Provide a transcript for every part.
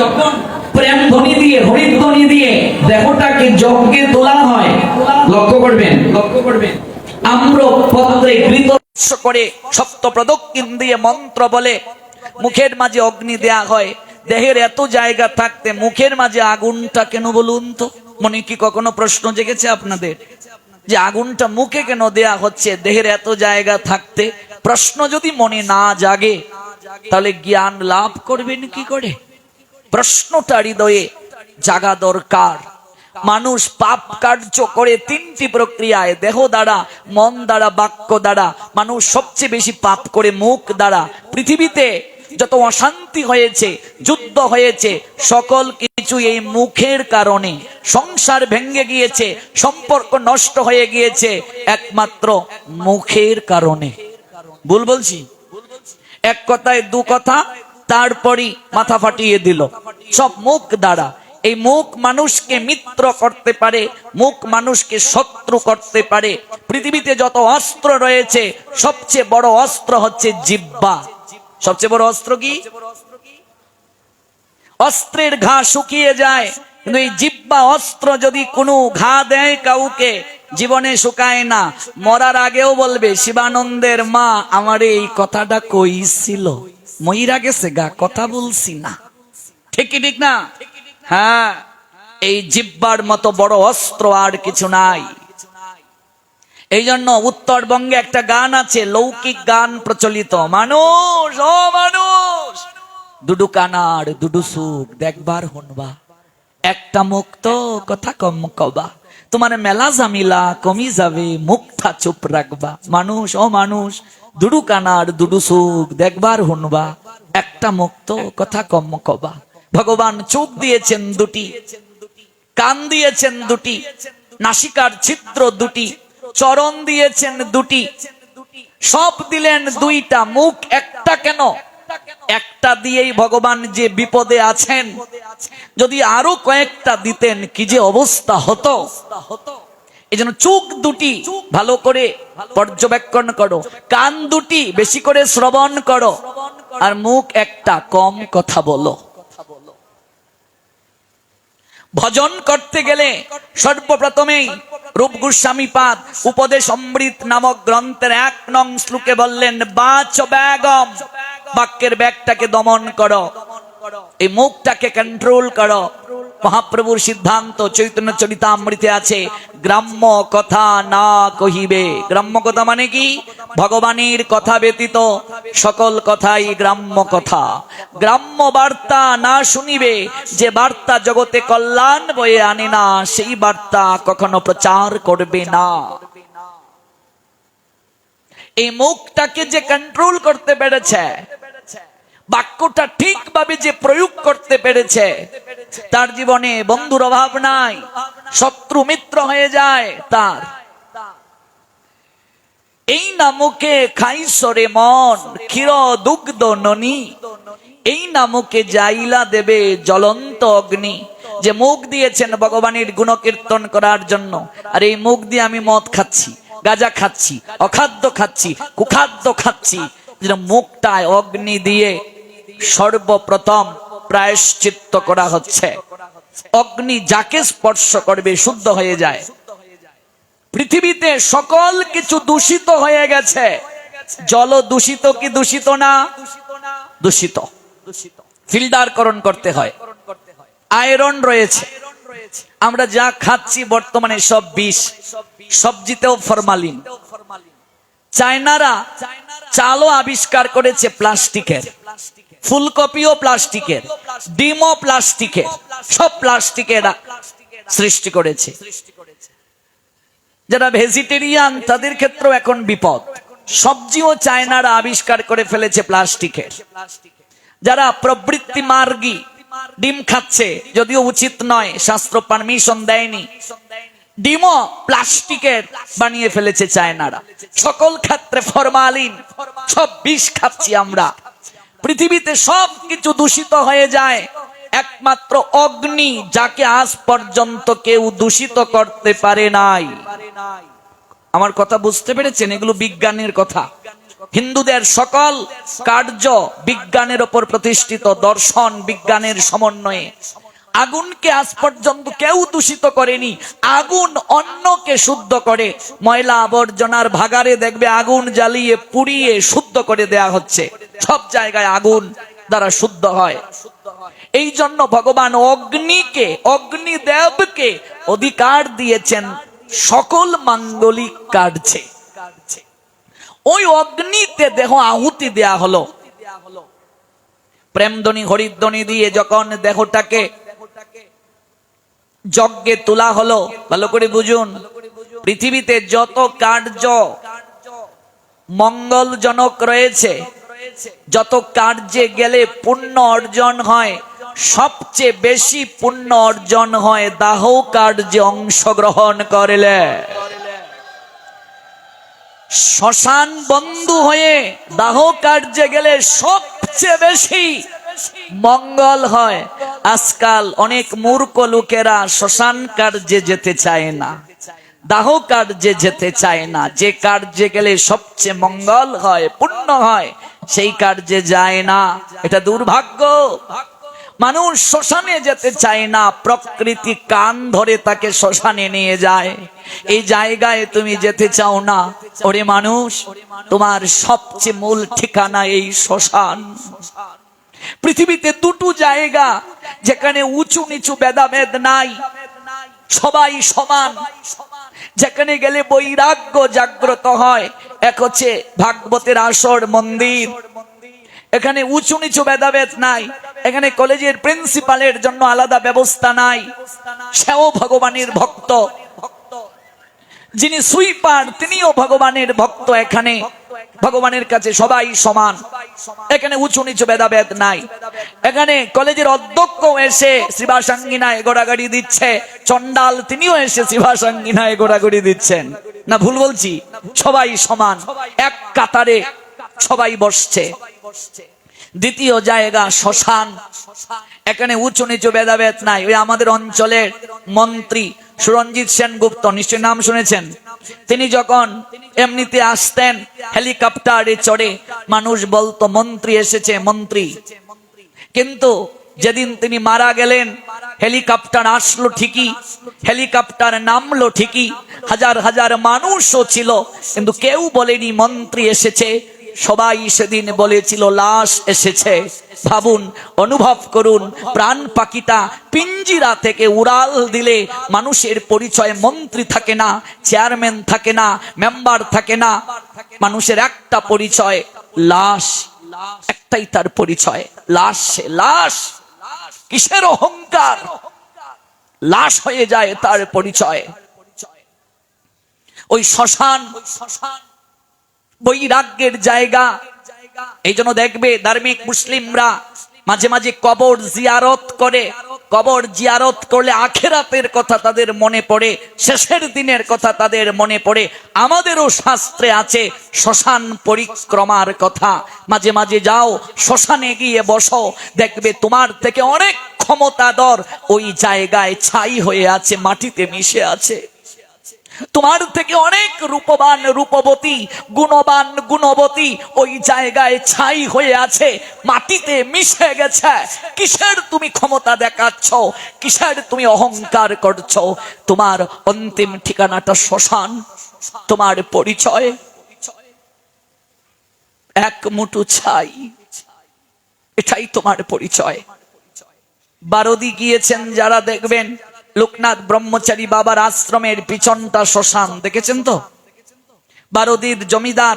যখন প্রেম ধ্বনি দিয়ে হরিধ্বনি দিয়ে দেহটাকে যজ্ঞে তোলা হয়, লক্ষ্য করবেন লক্ষ্য করবেন। আম্র পত্রে স্পর্শ করে সপ্ত প্রদক্ষিণ দিয়ে মন্ত্র বলে, মুখের মাঝে অগ্নি দেয়া হয়। দেহের এত জায়গা থাকতে মুখের মাঝে আগুনটা কেন বলুন তো? মনে কি কখনো প্রশ্ন জেগেছে আপনাদের? যে আগুনটা মুখে কেন দেয়া হচ্ছে? দেহের এত জায়গা থাকতে প্রশ্ন যদি মনে না জাগে, তাহলে জ্ঞান লাভ করবেন কি করে? প্রশ্নটা হৃদয়ে জাগা দরকার। মানুষ পাপ কার্য করে তিনটি প্রক্রিয়ায়, দেহ দ্বারা, মন দ্বারা, বাক্য দ্বারা। মানুষ সবচেয়ে বেশি পাপ করে মুখ দ্বারা। পৃথিবীতে যত অশান্তি হয়েছে, যুদ্ধ হয়েছে, সকল কিছু এই মুখের কারণে। সংসার ভেঙে গিয়েছে, সম্পর্ক নষ্ট হয়ে গিয়েছে, একমাত্র মুখের কারণে। ভুল বলছি? এক কথায় দু কথা তারপরই মাথা ফাটিয়ে দিল। সব মুখ দ্বারা। এই মুখ মানুষকে মিত্র করতে পারে, মুখ মানুষকে শত্রু করতে পারে। পৃথিবীতে যত অস্ত্র রয়েছে, সবচেয়ে বড় অস্ত্র হচ্ছে জিব্বা। সবচেয়ে বড় অস্ত্র কি? অস্ত্রের ঘা শুকিয়ে যায়। কিন্তু এই জিব্বা অস্ত্র যদি কোনো ঘা দেয় কাউকে, জীবনে শুকায় না। মরার আগেও বলবে, শিবানন্দের মা, আমার এই কথাটা কইছিল ময়রা গেছে গা, কথা বলছি না। ঠিক ঠিক না? হ্যাঁ এই জিব্বার মতো বড় অস্ত্র আর কিছু নাই। এই জন্য উত্তরবঙ্গে একটা গান আছে, লৌকিক গান প্রচলিত। মানুষ, ও মানুষ! দুডু কানার, দুডু সুখ, দেখবার হনবা। একটা মুক্ত কথা কম কবা। তোমার মেলা জামিলা কমি যাবে মুখটা চুপ রাখবা। মানুষ, ও মানুষ দুডু কানার, দুডু সুখ, দেখবার হনবা। একটা মুক্ত কথা কম কবা। ভগবান চোখ দিয়েছেন দুটি, কান দিয়েছেন দুটি, নাসিকার ছিদ্র দুটি, চরণ দিয়েছেন দুটি। সব দিলেন দুইটা মুখ, একটা কেন? একটা দিয়েই ভগবান যে বিপদে আছেন। যদি আরও কয়েকটা দিতেন, কি যে অবস্থা হতো? এই জন্য চোখ দুটি ভালো করে পর্যবেক্ষণ করো, কান দুটি বেশি করে শ্রবণ করো, আর মুখ একটা কম কথা বলো। ভজন করতে গেলে সর্বপ্রথমেই রূপ গোস্বামী পাদ, উপদেশ অমৃত নামক গ্রন্থের এক নং শ্লোকে বললেন, বাচ ব্যাগম। বাক্যের ব্যাগটাকে দমন করো। এই মুখটাকে কন্ট্রোল করো। মহাপ্রভুর সিদ্ধান্ত, চৈতন্য চরিতামৃতে আছে, গ্রাম্য কথা না কহিবে। গ্রাম্য কথা মানে কি? ভগবানের কথা ব্যতীত সকল কথাই গ্রাম্য কথা। গ্রাম্য বার্তা না শুনিবে, যে বার্তা জগতে কল্যাণ বয়ে আনে না, সেই বার্তা কখনো প্রচার করবে না। এই মুখটাকে যে কন্ট্রোল করতে পেরেছে বাক্যটা ঠিকভাবে যে প্রয়োগ করতে পেরেছে, তার জীবনে বন্ধুর অভাব নাই, শত্রু মিত্র হয়ে যায় তার। এই নামকে খাইসরে মন, ক্ষীর দুগ্ধ ননি। এই নামকে জাইলা দেবে জ্বলন্ত অগ্নি, যে মুখ দিয়েছেন ভগবানের গুণকীর্তন করার জন্য। আর এই মুখ দিয়ে আমি মদ খাচ্ছি, গাজা খাচ্ছি, অখাদ্য খাচ্ছি, কুখাদ্য খাচ্ছি মুখটায় অগ্নি দিয়ে সর্বপ্রথম প্রায়শ্চিত্ত করা হচ্ছে। অগ্নি যাকে স্পর্শ করবে, শুদ্ধ হয়ে যায়। পৃথিবীতে সকল কিছু দূষিত হয়ে গেছে। জল দূষিত কি দূষিত না? দূষিত। ফিল্টারকরণ করতে হয়। আয়রন রয়েছে। আমরা যা খাচ্ছি বর্তমানে সব বিষ। সবজিতেও ফরমালিন। চায়নারা চালও আবিষ্কার করেছে প্লাস্টিকের। ফুলকপিও প্লাস্টিকের, ডিমও প্লাস্টিকের, সব প্লাস্টিকের সৃষ্টি করেছে। যারা ভেজিটেরিয়ান, তাদের ক্ষেত্রেও এখন বিপদ। সবজিও চায়নারা আবিষ্কার করে ফেলেছে প্লাস্টিকের। যারা প্রবৃত্তি মার্গী, ডিম খাচ্ছে, যদিও উচিত নয়, শাস্ত্র পারমিশন দেয়নি, ডিমও প্লাস্টিকের বানিয়ে ফেলেছে চায়নারা। সকল ক্ষেত্রে ফরমালিন, সব বিষ খাচ্ছি আমরা। পৃথিবীতে সব কিছু দূষিত হয়ে যায়। একমাত্র অগ্নি যাকে আজ পর্যন্ত কেউ দূষিত করতে পারে নাই। আমার কথা বুঝতে পেরেছেন? এগুলো বিজ্ঞানের কথা। হিন্দুদের সকল কার্য বিজ্ঞানের ওপর প্রতিষ্ঠিত, দর্শন, বিজ্ঞানের সমন্বয়ে। আগুনকে আজ পর্যন্ত কেউ দূষিত করেনি। আগুন অন্যকে শুদ্ধ করে। ময়লা আবর্জনার ভাগারে দেখবে আগুন জ্বালিয়ে, পুড়িয়ে, শুদ্ধ করে দেয়া হচ্ছে। সব জায়গায় আগুন দ্বারা শুদ্ধ হয়। এই জন্য ভগবান অগ্নিকে, অগ্নিদেবকে অধিকার দিয়েছেন, সকল মাঙ্গলিক কার্যে। ওই অগ্নিতে দেহ আহুতি দেয়া হলো। প্রেমধ্বনি, হরিধ্বনি দিয়ে যখন দেহটাকে যজ্ঞে তোলা হলো, ভালো করে বুঝুন, পৃথিবীতে যত কার্য মঙ্গলজনক রয়েছে যত কার্যে গেলে পুণ্য অর্জন হয়, সবচেয়ে বেশি পুণ্য অর্জন হয় দাহ কার্যে অংশগ্রহণ করলে। শ্মশান বন্ধু হয়ে দাহ কার্যে গেলে সবচেয়ে বেশি মঙ্গল হয়। আজকাল অনেক মূর্খ লোকেরা শ্মশান কার্যে যেতে চায় না, দাহ কার্যে যেতে চায় না। যে কার্যে গেলে সবচেয়ে মঙ্গল হয়, পুণ্য হয় সেই কার্যে যায় না। এটা দুর্ভাগ্য। মানুষ শ্মশানে যেতে চায় না, প্রকৃতি কান ধরে তাকে শ্মশানে নিয়ে যায়। এই জায়গায় তুমি যেতে চাও না। ওরে মানুষ, তোমার সবচেয়ে মূল ঠিকানা এই শ্মশান। পৃথিবীতে দুটো জায়গা, যেখানে উঁচু নিচু ভেদাভেদ নাই। সবাই সমান। যেখানে গেলে বৈরাগ্য জাগ্রত হয়, এক হচ্ছে ভাগবতের আসর মন্দির। এখানে উঁচু নিচু ভেদাভেদ নাই, এখানে কলেজের প্রিন্সিপালের জন্য আলাদা ব্যবস্থা নাই। সেও ভগবানের ভক্ত। যিনি সুইপার, তিনিও ভগবানের ভক্ত এখানে। ভগবানের কাছে সবাই সমান। এখানে উঁচু নিচু ভেদাভেদ নাই। এখানে কলেজের অধ্যক্ষ এসে শিবাসাঙ্গিনায় গোড়াগাড়ি দিচ্ছে। চন্ডাল তিনিও এসে শিবাসাঙ্গিনায় গোড়াগড়ি দিচ্ছেন। না, ভুল বলছি। সবাই সমান। এক কাতারে সবাই বসছে। দ্বিতীয় জায়গা শ্মশান। এখানে উঁচু নিচু ভেদাভেদ নাই। ওই আমাদের অঞ্চলের মন্ত্রী সুরঞ্জিত সেনগুপ্ত নিশ্চয় নাম শুনেছেন? তিনি যখন এমনিতে আসতেন, হেলিকপ্টারে চড়ে মানুষ বলতো, মন্ত্রী এসেছে, মন্ত্রী। কিন্তু যেদিন তিনি মারা গেলেন, হেলিকপ্টার আসলো ঠিকই, হেলিকপ্টার নামলো ঠিকই। হাজার হাজার মানুষও ছিল, কিন্তু কেউ বলেনি, মন্ত্রী এসেছে সবাই সেদিন বলেছিল, লাশ এসেছে। ভাবুন, অনুভব করুন, প্রাণ পাখিটা পিঞ্জিরা থেকে উড়াল দিলে মানুষের পরিচয় মন্ত্রী থাকে না, চেয়ারম্যান থাকে না, মেম্বার থাকে না। মানুষের একটা পরিচয়, লাশ। একটাই তার পরিচয়, লাশ লাশ। কিসের অহংকার? লাশ হয়ে যায় তার পরিচয়। ওই শ্মশান শ্মশান বৈরাগ্যের জায়গা। এই জন্য দেখবে ধার্মিক মুসলিমরা মাঝে মাঝে কবর জিয়ারত করে। কবর জিয়ারত করলে আখেরাতের কথা তাদের মনে পড়ে, শেষের দিনের কথা তাদের মনে পড়ে। আমাদেরও শাস্ত্রে আছে, শ্মশান পরিক্রমার কথা। মাঝে মাঝে যাও, শ্মশানে গিয়ে বসো, দেখবে তোমার থেকে অনেক ক্ষমতাধর ওই জায়গায় ছাই হয়ে আছে, মাটিতে মিশে আছে। তোমার থেকে অনেক রূপবান রূপবতী, গুণবান গুণবতী ওই জায়গায় ছাই হয়ে আছে, মাটিতে মিশে গেছে। কিসের তুমি ক্ষমতা দেখাচ্ছ? কিসের তুমি অহংকার করছ? তোমার অন্তিম ঠিকানাটা শ্মশান, তোমার পরিচয়। এক মুঠু ছাই, এটাই তোমার পরিচয়। বারদি গিয়েছেন যারা দেখবেন লোকনাথ ব্রহ্মচারী বাবার আশ্রমের পিছনটা শ্মশান, দেখেছেন তো? বারদির জমিদার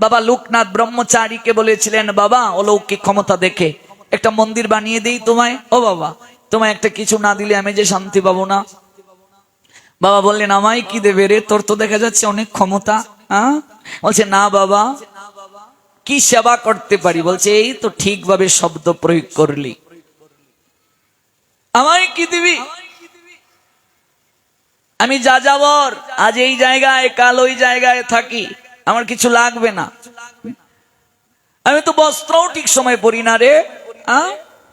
বাবা লোকনাথ ব্রহ্মচারীকে বলেছিলেন, বাবা, অলৌকিক ক্ষমতা দেখে একটা মন্দির বানিয়ে দেই তোমায়। ও বাবা, তোমায় একটা কিছু না দিলে আমি যে শান্তি পাবো না। বাবা বললেন, আমায় কি দেবে রে? তোর তো দেখা যাচ্ছে অনেক ক্ষমতা হ্যাঁ? বলছে, না বাবা, কি সেবা করতে পারি? বলছে, এই তো ঠিকভাবে শব্দ প্রয়োগ করলি। আমায় কি দিবি? আমি যা যাবর আজ এই জায়গায়, কাল ওই জায়গায় থাকি। আমার কিছু লাগবে না। আমি তো বস্ত্রও ঠিক সময় পরি না রে।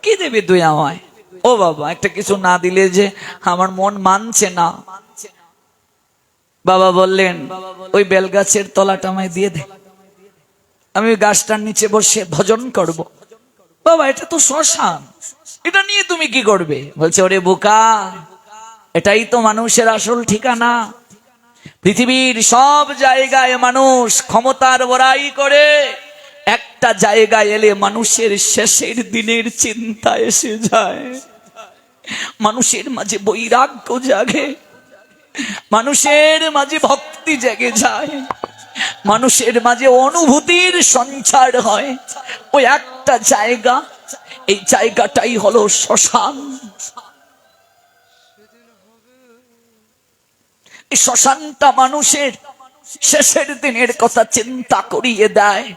কি দেবে তুই আমায়? ও বাবা, একটা কিছু না দিলে যে আমার মন মানছে না। বাবা বললেন, ওই বেলগাছের তলাটা আমায় দিয়ে দে। আমি গাছটার নিচে বসে ভজন করব। বাবা, এটা তো শ্মশান। এটা নিয়ে তুমি কি করবে? বলছে, ওরে বোকা এটাই তো মানুষের আসল ঠিকানা। পৃথিবীর সব জায়গায় মানুষ ক্ষমতার বড়াই করে। একটা জায়গায় এলে মানুষের শেষের দিনের চিন্তা এসে যায়। মানুষের মাঝে বৈরাগ্য জাগে। মানুষের মাঝে ভক্তি জেগে যায়। মানুষের মাঝে অনুভূতির সঞ্চার হয়। ওই একটা জায়গা, এই জায়গাটাই হলো শ্মশান এই শ্মশানটা মানুষের শেষের দিনের কথা চিন্তা করিয়ে দেয়।